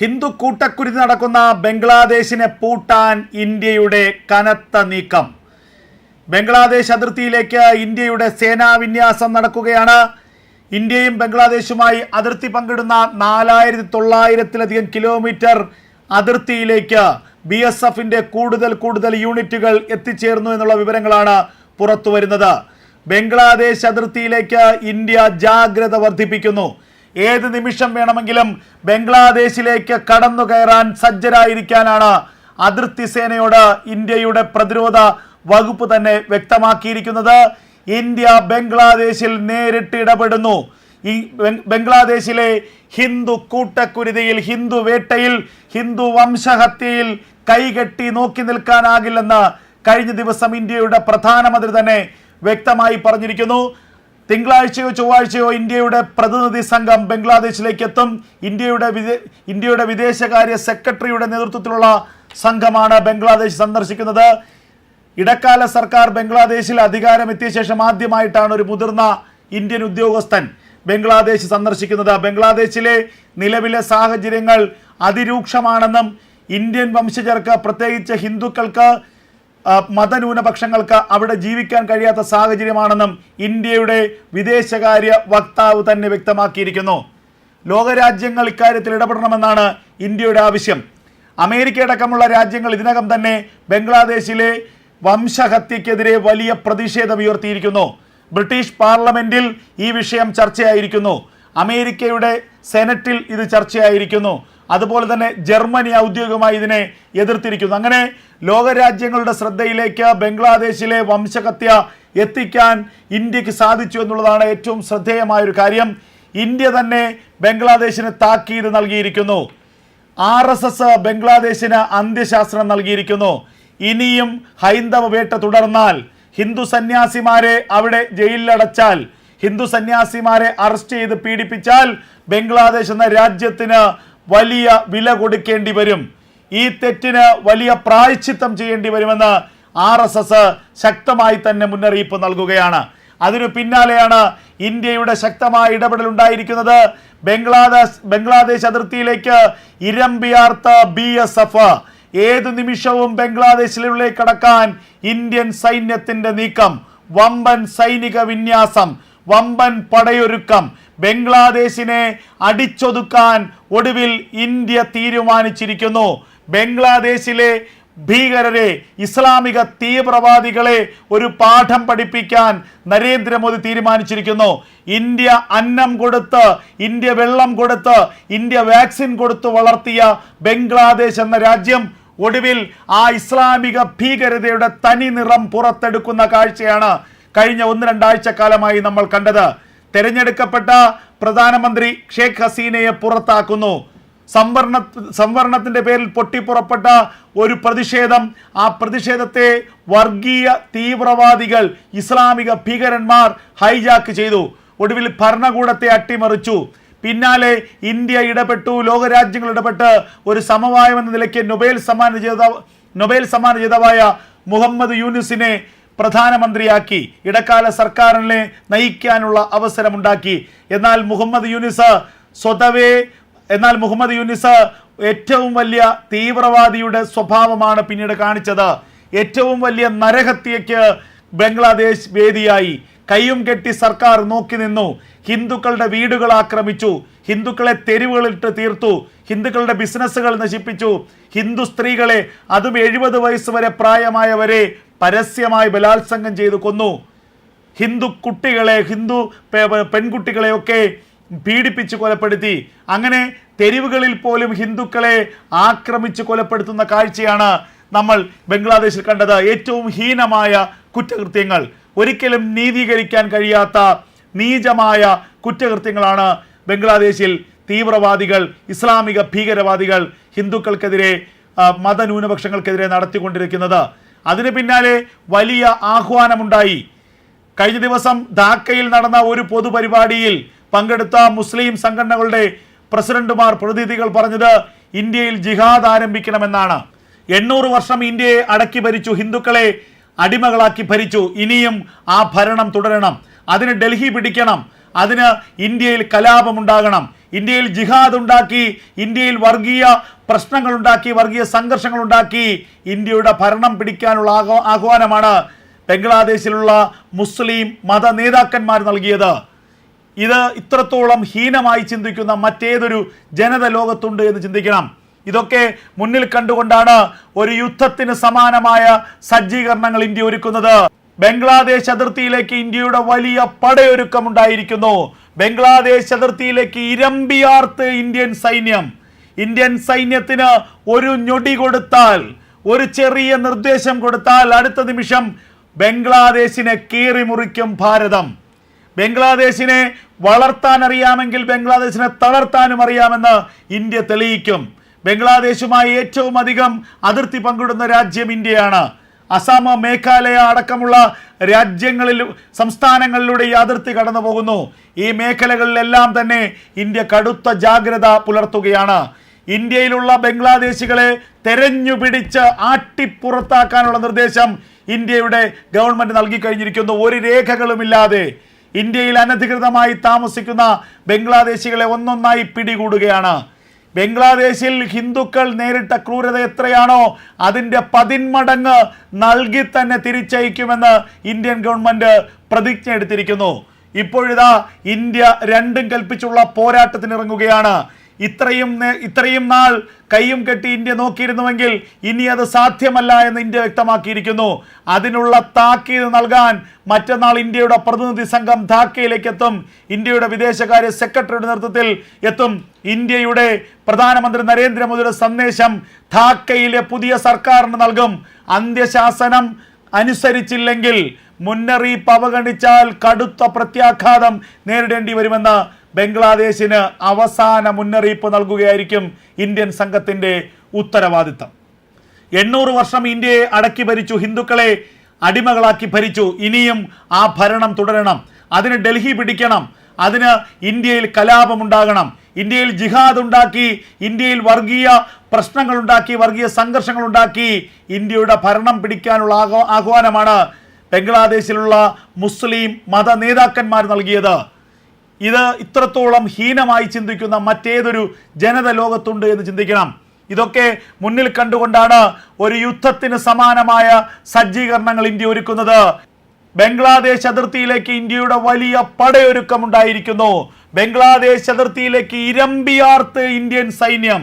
ഹിന്ദു കൂട്ടക്കുരുതി നടക്കുന്ന ബംഗ്ലാദേശിനെ പൂട്ടാൻ ഇന്ത്യയുടെ കനത്ത നീക്കം. ബംഗ്ലാദേശ് അതിർത്തിയിലേക്ക് ഇന്ത്യയുടെ സേനാ വിന്യാസം നടക്കുകയാണ്. ഇന്ത്യയും ബംഗ്ലാദേശുമായി അതിർത്തി പങ്കിടുന്ന നാലായിരത്തി തൊള്ളായിരത്തിലധികം കിലോമീറ്റർ അതിർത്തിയിലേക്ക് ബി എസ് എഫിന്റെ കൂടുതൽ കൂടുതൽ യൂണിറ്റുകൾ എത്തിച്ചേർന്നു എന്നുള്ള വിവരങ്ങളാണ് പുറത്തു വരുന്നത് ബംഗ്ലാദേശ് അതിർത്തിയിലേക്ക് ഇന്ത്യ ജാഗ്രത വർദ്ധിപ്പിക്കുന്നു. ഏത് നിമിഷം വേണമെങ്കിലും ബംഗ്ലാദേശിലേക്ക് കടന്നു കയറാൻ സജ്ജരായിരിക്കാനാണ് അതിർത്തി സേനയോട് ഇന്ത്യയുടെ പ്രതിരോധ വകുപ്പ് തന്നെ വ്യക്തമാക്കിയിരിക്കുന്നത്. ഇന്ത്യ ബംഗ്ലാദേശിൽ നേരിട്ട് ഇടപെടുന്നു. ഈ ബംഗ്ലാദേശിലെ ഹിന്ദു കൂട്ടക്കുരുതിയിൽ ഹിന്ദു വേട്ടയിൽ ഹിന്ദു വംശഹത്യയിൽ കൈകെട്ടി നോക്കി നിൽക്കാനാകില്ലെന്ന് കഴിഞ്ഞ ദിവസം ഇന്ത്യയുടെ പ്രധാനമന്ത്രി തന്നെ വ്യക്തമായി പറഞ്ഞിരിക്കുന്നു. തിങ്കളാഴ്ചയോ ചൊവ്വാഴ്ചയോ ഇന്ത്യയുടെ പ്രതിനിധി സംഘം ബംഗ്ലാദേശിലേക്ക് എത്തും ഇന്ത്യയുടെ ഇന്ത്യയുടെ വിദേശകാര്യ സെക്രട്ടറിയുടെ നേതൃത്വത്തിലുള്ള സംഘമാണ് ബംഗ്ലാദേശ് സന്ദർശിക്കുന്നത്. ഇടക്കാല സർക്കാർ ബംഗ്ലാദേശിൽ അധികാരമെത്തിയ ശേഷം ആദ്യമായിട്ടാണ് ഒരു മുതിർന്ന ഇന്ത്യൻ ഉദ്യോഗസ്ഥൻ ബംഗ്ലാദേശ് സന്ദർശിക്കുന്നത്. ബംഗ്ലാദേശിലെ നിലവിലെ സാഹചര്യങ്ങൾ അതിരൂക്ഷമാണെന്നും ഇന്ത്യൻ വംശജർക്ക് പ്രത്യേകിച്ച് ഹിന്ദുക്കൾക്ക് മതന്യൂനപക്ഷങ്ങൾക്ക് അവിടെ ജീവിക്കാൻ കഴിയാത്ത സാഹചര്യമാണെന്നും ഇന്ത്യയുടെ വിദേശകാര്യ വക്താവ് തന്നെ വ്യക്തമാക്കിയിരിക്കുന്നു. ലോകരാജ്യങ്ങൾ ഇക്കാര്യത്തിൽ ഇടപെടണമെന്നാണ് ഇന്ത്യയുടെ ആവശ്യം. അമേരിക്കയടക്കമുള്ള രാജ്യങ്ങൾ ഇതിനകം തന്നെ ബംഗ്ലാദേശിലെ വംശഹത്യക്കെതിരെ വലിയ പ്രതിഷേധം ഉയർത്തിയിരിക്കുന്നു. ബ്രിട്ടീഷ് പാർലമെന്റിൽ ഈ വിഷയം ചർച്ചയായിരിക്കുന്നു. അമേരിക്കയുടെ സെനറ്റിൽ ഇത് ചർച്ചയായിരിക്കുന്നു. അതുപോലെ തന്നെ ജർമ്മനി ഔദ്യോഗികമായി ഇതിനെ എതിർത്തിരിക്കുന്നു. അങ്ങനെ ലോകരാജ്യങ്ങളുടെ ശ്രദ്ധയിലേക്ക് ബംഗ്ലാദേശിലെ വംശഹത്യ എത്തിക്കാൻ ഇന്ത്യയ്ക്ക് സാധിച്ചു എന്നുള്ളതാണ് ഏറ്റവും ശ്രദ്ധേയമായ ഒരു കാര്യം. ഇന്ത്യ തന്നെ ബംഗ്ലാദേശിന് താക്കീത് നൽകിയിരിക്കുന്നു. ആർ എസ് എസ് ബംഗ്ലാദേശിന് അന്ത്യശാസ്ത്രം നൽകിയിരിക്കുന്നു. ഇനിയും ഹൈന്ദവ വേട്ട തുടർന്നാൽ ഹിന്ദു സന്യാസിമാരെ അവിടെ ജയിലിലടച്ചാൽ ഹിന്ദു സന്യാസിമാരെ അറസ്റ്റ് ചെയ്ത് പീഡിപ്പിച്ചാൽ ബംഗ്ലാദേശ് എന്ന രാജ്യത്തിന് വലിയ വില കൊടുക്കേണ്ടി വരും. ഈ തെറ്റിന് വലിയ പ്രായച്ചിത്തം ചെയ്യേണ്ടി വരുമെന്ന് ആർ എസ് എസ് ശക്തമായി തന്നെ മുന്നറിയിപ്പ് നൽകുകയാണ്. അതിനു പിന്നാലെയാണ് ഇന്ത്യയുടെ ശക്തമായ ഇടപെടൽ ഉണ്ടായിരിക്കുന്നത്. ബംഗ്ലാദേശ് ബംഗ്ലാദേശ് അതിർത്തിയിലേക്ക് ഇരമ്പിയാർത്ത ബി എസ് എഫ് ഏത് നിമിഷവും ബംഗ്ലാദേശിലേക്ക് കടക്കാൻ ഇന്ത്യൻ സൈന്യത്തിന്റെ നീക്കം വമ്പൻ സൈനിക വിന്യാസം വമ്പൻ പടയൊരുക്കം ബംഗ്ലാദേശിനെ അടിച്ചൊതുക്കാൻ ഒടുവിൽ ഇന്ത്യ തീരുമാനിച്ചിരിക്കുന്നു. ബംഗ്ലാദേശിലെ ഭീകരരെ ഇസ്ലാമിക തീവ്രവാദികളെ ഒരു പാഠം പഠിപ്പിക്കാൻ നരേന്ദ്രമോദി തീരുമാനിച്ചിരിക്കുന്നു. ഇന്ത്യ അന്നം കൊടുത്ത് ഇന്ത്യ വെള്ളം കൊടുത്ത് ഇന്ത്യ വാക്സിൻ കൊടുത്ത് വളർത്തിയ ബംഗ്ലാദേശ് എന്ന രാജ്യം ഒടുവിൽ ആ ഇസ്ലാമിക ഭീകരതയുടെ തനി നിറം പുറത്തെടുക്കുന്ന കാഴ്ചയാണ് കഴിഞ്ഞ ഒന്ന് രണ്ടാഴ്ച കാലമായി നമ്മൾ കണ്ടത്. തെരഞ്ഞെടുക്കപ്പെട്ട പ്രധാനമന്ത്രി ഷേഖ് ഹസീനയെ പുറത്താക്കുന്നു. സംവരണ സംവരണത്തിന്റെ പേരിൽ പൊട്ടിപ്പുറപ്പെട്ട ഒരു പ്രതിഷേധം ആ പ്രതിഷേധത്തെ വർഗീയ തീവ്രവാദികൾ ഇസ്ലാമിക ഭീകരന്മാർ ഹൈജാക്ക് ചെയ്തു. ഒടുവിൽ ഭരണകൂടത്തെ അട്ടിമറിച്ചു. പിന്നാലെ ഇന്ത്യ ഇടപെട്ടു. ലോകരാജ്യങ്ങൾ ഇടപെട്ട് ഒരു സമവായം എന്ന നിലയ്ക്ക് നൊബേൽ സമ്മാന ജേതാവ് നൊബേൽ സമ്മാന ജേതാവായ മുഹമ്മദ് യൂനുസിനെ പ്രധാനമന്ത്രിയാക്കി ഇടക്കാല സർക്കാരിനെ നയിക്കാനുള്ള അവസരമുണ്ടാക്കി. എന്നാൽ മുഹമ്മദ് യൂനിസ് സ്വതവേ എന്നാൽ മുഹമ്മദ് യൂനിസ് ഏറ്റവും വലിയ തീവ്രവാദിയുടെ സ്വഭാവമാണ് പിന്നീട് കാണിച്ചത്. ഏറ്റവും വലിയ നരഹത്യയ്ക്ക് ബംഗ്ലാദേശ് വേദിയായി. കൈയും കെട്ടി സർക്കാർ നോക്കി നിന്നു. ഹിന്ദുക്കളുടെ വീടുകൾ ആക്രമിച്ചു. ഹിന്ദുക്കളെ തെരുവുകളിട്ട് തീർത്തു. ഹിന്ദുക്കളുടെ ബിസിനസ്സുകൾ നശിപ്പിച്ചു. ഹിന്ദു സ്ത്രീകളെ അതും എഴുപത് വയസ്സ് വരെ പ്രായമായവരെ പരസ്യമായി ബലാത്സംഗം ചെയ്ത് കൊന്നു. ഹിന്ദു കുട്ടികളെ ഹിന്ദു പെൺകുട്ടികളെയൊക്കെ പീഡിപ്പിച്ച് കൊലപ്പെടുത്തി. അങ്ങനെ തെരുവുകളിൽ പോലും ഹിന്ദുക്കളെ ആക്രമിച്ച് കൊലപ്പെടുത്തുന്ന കാഴ്ചയാണ് നമ്മൾ ബംഗ്ലാദേശിൽ കണ്ടത്. ഏറ്റവും ഹീനമായ കുറ്റകൃത്യങ്ങൾ. ഒരിക്കലും നീതീകരിക്കാൻ കഴിയാത്ത നീചമായ കുറ്റകൃത്യങ്ങളാണ് ബംഗ്ലാദേശിൽ തീവ്രവാദികൾ ഇസ്ലാമിക ഭീകരവാദികൾ ഹിന്ദുക്കൾക്കെതിരെ മതന്യൂനപക്ഷങ്ങൾക്കെതിരെ നടത്തിക്കൊണ്ടിരിക്കുന്നത്. അതിന് പിന്നാലെ വലിയ ആഹ്വാനമുണ്ടായി. കഴിഞ്ഞ ദിവസം ധാക്കയിൽ നടന്ന ഒരു പൊതുപരിപാടിയിൽ പങ്കെടുത്ത മുസ്ലിം സംഘടനകളുടെ പ്രസിഡന്റുമാർ പ്രതിനിധികൾ പറഞ്ഞത് ഇന്ത്യയിൽ ജിഹാദ് ആരംഭിക്കണമെന്നാണ്. എണ്ണൂറ് വർഷം ഇന്ത്യയെ അടക്കി ഭരിച്ചു ഹിന്ദുക്കളെ അടിമകളാക്കി ഭരിച്ചു. ഇനിയും ആ ഭരണം തുടരണം. അതിന് ഡൽഹി പിടിക്കണം. അതിന് ഇന്ത്യയിൽ കലാപമുണ്ടാകണം. ഇന്ത്യയിൽ ജിഹാദ് ഉണ്ടാക്കി ഇന്ത്യയിൽ വർഗീയ പ്രശ്നങ്ങൾ ഉണ്ടാക്കി വർഗീയ സംഘർഷങ്ങൾ ഉണ്ടാക്കി ഇന്ത്യയുടെ ഭരണം പിടിക്കാനുള്ള ആഹ്വാനമാണ് ബംഗ്ലാദേശിലുള്ള മുസ്ലിം മത നേതാക്കന്മാർ നൽകിയത്. ഇത് ഇത്രത്തോളം ഹീനമായി ചിന്തിക്കുന്ന മറ്റേതൊരു ജനത ലോകത്തുണ്ട് എന്ന് ചിന്തിക്കണം. ഇതൊക്കെ മുന്നിൽ കണ്ടുകൊണ്ടാണ് ഒരു യുദ്ധത്തിന് സമാനമായ സജ്ജീകരണങ്ങൾ ഇന്ത്യ ഒരുക്കുന്നത്. ബംഗ്ലാദേശ് അതിർത്തിയിലേക്ക് ഇന്ത്യയുടെ വലിയ പടയൊരുക്കം ഉണ്ടായിരിക്കുന്നു ബംഗ്ലാദേശ് അതിർത്തിയിലേക്ക് ഇരമ്പിയാർത്ത് ഇന്ത്യൻ സൈന്യം. ഇന്ത്യൻ സൈന്യത്തിന് ഒരു ഞൊടി കൊടുത്താൽ ഒരു ചെറിയ നിർദ്ദേശം കൊടുത്താൽ അടുത്ത നിമിഷം ബംഗ്ലാദേശിനെ കീറി മുറിക്കും ഭാരതം. ബംഗ്ലാദേശിനെ വളർത്താൻ അറിയാമെങ്കിൽ ബംഗ്ലാദേശിനെ തളർത്താനും അറിയാമെന്ന് ഇന്ത്യ തെളിയിക്കും. ബംഗ്ലാദേശുമായി ഏറ്റവും അധികം അതിർത്തി പങ്കിടുന്ന രാജ്യം ഇന്ത്യയാണ്. അസം മേഘാലയ അടക്കമുള്ള രാജ്യങ്ങളിൽ സംസ്ഥാനങ്ങളിലൂടെ ഈ അതിർത്തി കടന്നു പോകുന്നു ഈ മേഖലകളിലെല്ലാം തന്നെ ഇന്ത്യ കടുത്ത ജാഗ്രത പുലർത്തുകയാണ്. ഇന്ത്യയിലുള്ള ബംഗ്ലാദേശികളെ തെരഞ്ഞുപിടിച്ച് ആട്ടിപ്പുറത്താക്കാനുള്ള നിർദ്ദേശം ഇന്ത്യയുടെ ഗവൺമെന്റ് നൽകി കഴിഞ്ഞിരിക്കുന്നു ഒരു രേഖകളുമില്ലാതെ ഇന്ത്യയിൽ അനധികൃതമായി താമസിക്കുന്ന ബംഗ്ലാദേശികളെ ഒന്നൊന്നായി പിടികൂടുകയാണ്. ബംഗ്ലാദേശിൽ ഹിന്ദുക്കൾ നേരിട്ട ക്രൂരത എത്രയാണോ അതിന്റെ പതിന്മടങ്ങ് നൽകി തന്നെ തിരിച്ചയക്കുമെന്ന് ഇന്ത്യൻ ഗവൺമെന്റ് പ്രതിജ്ഞ എടുത്തിരിക്കുന്നു. ഇപ്പോഴിതാ ഇന്ത്യ രണ്ടും കൽപ്പിച്ചുള്ള പോരാട്ടത്തിന് ഇറങ്ങുകയാണ് ഇത്രയും ഇത്രയും നാൾ കൈയും കെട്ടി ഇന്ത്യ നോക്കിയിരുന്നുവെങ്കിൽ ഇനി അത് സാധ്യമല്ല എന്ന് ഇന്ത്യ വ്യക്തമാക്കിയിരിക്കുന്നു. അതിനുള്ള താക്കീത് നൽകാൻ മറ്റന്നാൾ ഇന്ത്യയുടെ പ്രതിനിധി സംഘം ധാക്കയിലേക്ക് എത്തും ഇന്ത്യയുടെ വിദേശകാര്യ സെക്രട്ടറിയുടെ നേതൃത്വത്തിൽ എത്തും. ഇന്ത്യയുടെ പ്രധാനമന്ത്രി നരേന്ദ്രമോദിയുടെ സന്ദേശം ധാക്കയിലെ പുതിയ സർക്കാരിന് നൽകും. അന്ത്യശാസനം അനുസരിച്ചില്ലെങ്കിൽ മുന്നറിയിപ്പ് അവഗണിച്ചാൽ കടുത്ത പ്രത്യാഘാതം നേരിടേണ്ടി വരുമെന്ന് ബംഗ്ലാദേശിന് അവസാന മുന്നറിയിപ്പ് നൽകുകയായിരിക്കും ഇന്ത്യൻ സംഘത്തിന്റെ ഉത്തരവാദിത്തം. എണ്ണൂറ് വർഷം ഇന്ത്യയെ അടക്കി ഭരിച്ചു ഹിന്ദുക്കളെ അടിമകളാക്കി ഭരിച്ചു. ഇനിയും ആ ഭരണം തുടരണം. അതിന് ഡൽഹി പിടിക്കണം. അതിന് ഇന്ത്യയിൽ കലാപമുണ്ടാകണം. ഇന്ത്യയിൽ ജിഹാദ് ഉണ്ടാക്കി ഇന്ത്യയിൽ വർഗീയ പ്രശ്നങ്ങൾ ഉണ്ടാക്കി വർഗീയ സംഘർഷങ്ങൾ ഉണ്ടാക്കി ഇന്ത്യയുടെ ഭരണം പിടിക്കാനുള്ള ആഹ്വാനമാണ് ബംഗ്ലാദേശിലുള്ള മുസ്ലിം മത നേതാക്കന്മാർ നൽകിയത്. ഇത് ഇത്രത്തോളം ഹീനമായി ചിന്തിക്കുന്ന മറ്റേതൊരു ജനത ലോകത്തുണ്ട് എന്ന് ചിന്തിക്കണം. ഇതൊക്കെ മുന്നിൽ കണ്ടുകൊണ്ടാണ് ഒരു യുദ്ധത്തിന് സമാനമായ സജ്ജീകരണങ്ങൾ ഇന്ത്യ ഒരുക്കുന്നത്. ബംഗ്ലാദേശ് അതിർത്തിയിലേക്ക് ഇന്ത്യയുടെ വലിയ പടയൊരുക്കമുണ്ടായിരിക്കുന്നു. ബംഗ്ലാദേശ് അതിർത്തിയിലേക്ക് ഇരമ്പിയാർത്ത് ഇന്ത്യൻ സൈന്യം